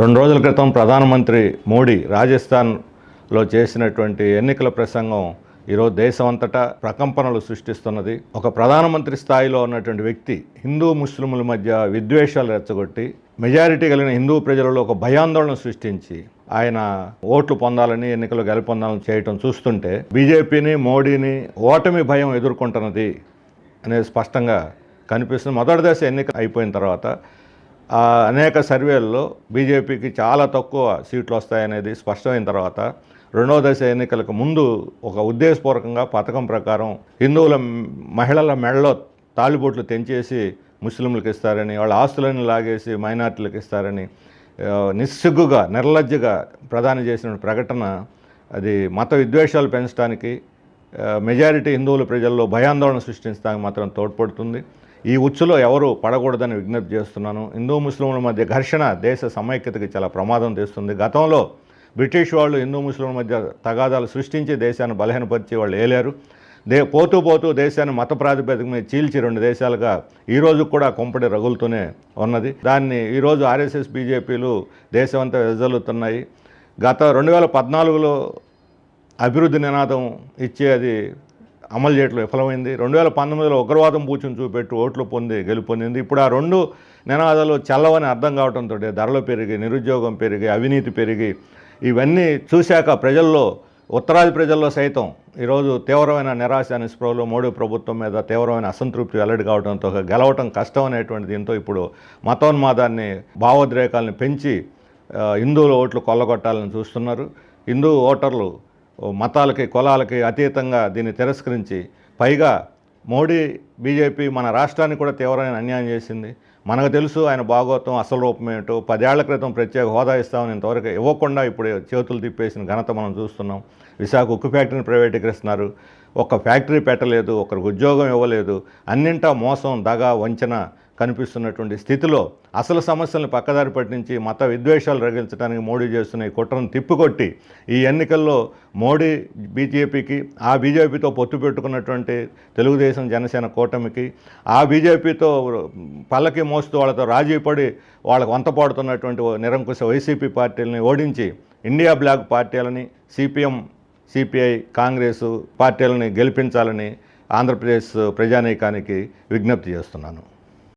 రెండు రోజుల క్రితం ప్రధానమంత్రి మోడీ రాజస్థాన్లో చేసినటువంటి ఎన్నికల ప్రసంగం ఈరోజు దేశమంతటా ప్రకంపనలు సృష్టిస్తున్నది. ఒక ప్రధానమంత్రి స్థాయిలో ఉన్నటువంటి వ్యక్తి హిందూ ముస్లింల మధ్య విద్వేషాలు రెచ్చగొట్టి మెజారిటీ కలిగిన హిందూ ప్రజలలో ఒక భయాందోళన సృష్టించి ఆయన ఓట్లు పొందాలని ఎన్నికలు గెలుపొందాలని చేయటం చూస్తుంటే బీజేపీని మోడీని ఓటమి భయం ఎదుర్కొంటున్నది అనేది స్పష్టంగా కనిపిస్తుంది. మొదటి దశ ఎన్నిక అయిపోయిన తర్వాత అనేక సర్వేల్లో బీజేపీకి చాలా తక్కువ సీట్లు వస్తాయనేది స్పష్టమైన తర్వాత రెండవ దశ ఎన్నికలకు ముందు ఒక ఉద్దేశపూర్వకంగా పథకం ప్రకారం హిందువుల మహిళల మెడలో తాలిబోట్లు తెంచేసి ముస్లింలకు ఇస్తారని వాళ్ళ ఆస్తులను లాగేసి మైనార్టీలకు ఇస్తారని నిస్సిగ్గుగా నిర్లజ్జగా ప్రధాని చేసిన ప్రకటన అది మత విద్వేషాలు పెంచడానికి మెజారిటీ హిందువుల ప్రజల్లో భయాందోళన సృష్టించడానికి మాత్రం తోడ్పడుతుంది. ఈ ఉచ్చులో ఎవరు పడకూడదని విజ్ఞప్తి చేస్తున్నాను. హిందూ ముస్లింల మధ్య ఘర్షణ దేశ సమైక్యతకి చాలా ప్రమాదం తెస్తుంది. గతంలో బ్రిటిష్ వాళ్ళు హిందూ ముస్లింల మధ్య తగాదాలు సృష్టించి దేశాన్ని బలహీనపరిచి వాళ్ళు ఏలారు. దే పోతూ పోతూ దేశాన్ని మత ప్రాతిపదిక మీద చీల్చి రెండు దేశాలుగా ఈ కూడా కొంపడి రగులుతూనే ఉన్నది. దాన్ని ఈరోజు ఆర్ఎస్ఎస్ బీజేపీలు దేశమంతా వెదజల్లుతున్నాయి. గత రెండు వేల పద్నాలుగులో అభివృద్ధి నినాదం ఇచ్చి అది అమలు చేయట్లో విఫలమైంది. రెండు వేల పంతొమ్మిదిలో ఉగ్రవాదం పూచుని చూపెట్టి ఓట్లు పొంది గెలుపొందింది ఇప్పుడు ఆ రెండు నినాదాలు చల్లవని అర్థం కావడంతో ధరలు పెరిగి నిరుద్యోగం పెరిగి అవినీతి పెరిగి ఇవన్నీ చూశాక ప్రజల్లో ఉత్తరాది ప్రజల్లో సైతం ఈరోజు తీవ్రమైన నిరాశ నిస్పృహలు మోడీ ప్రభుత్వం మీద తీవ్రమైన అసంతృప్తి వెల్లడి కావడంతో గెలవటం కష్టం అనేటువంటి దీంతో ఇప్పుడు మతోన్మాదాన్ని భావోద్రేకాలను పెంచి హిందువుల ఓట్లు కొల్లగొట్టాలని చూస్తున్నారు. హిందూ ఓటర్లు మతాలకి కులాలకి అతీతంగా దీన్ని తిరస్కరించి పైగా మోడీ బీజేపీ మన రాష్ట్రానికి కూడా తీవ్రమైన అన్యాయం చేసింది. మనకు తెలుసు ఆయన భాగోతం అసలు రూపం ఏమిటో. పదేళ్ళ క్రితం ప్రత్యేక హోదా ఇస్తామని ఇంతవరకు ఇవ్వకుండా ఇప్పుడు చేతులు తిప్పేసిన ఘనత మనం చూస్తున్నాం. విశాఖ ఉక్కు ఫ్యాక్టరీని ప్రైవేటీకరిస్తున్నారు. ఒక ఫ్యాక్టరీ పెట్టలేదు ఒకరికి ఉద్యోగం ఇవ్వలేదు. అన్నింటా మోసం దగ వంచన కనిపిస్తున్నటువంటి స్థితిలో అసలు సమస్యలను పక్కదారి పట్టించి మత విద్వేషాలు రగిల్చడానికి మోడీ చేస్తున్న ఈ కుట్రను తిప్పికొట్టి ఈ ఎన్నికల్లో మోడీ బీజేపీకి ఆ బీజేపీతో పొత్తు పెట్టుకున్నటువంటి తెలుగుదేశం జనసేన కూటమికి ఆ బీజేపీతో పల్లకి మోస్తూ వాళ్ళతో రాజీ పడి వాళ్ళకు వంతపాడుతున్నటువంటి నిరంకుశ వైసీపీ పార్టీలని ఓడించి ఇండియా బ్లాక్ పార్టీలని సిపిఎం సిపిఐ కాంగ్రెస్ పార్టీలని గెలిపించాలని ఆంధ్రప్రదేశ్ ప్రజానీకానికి విజ్ఞప్తి చేస్తున్నాను.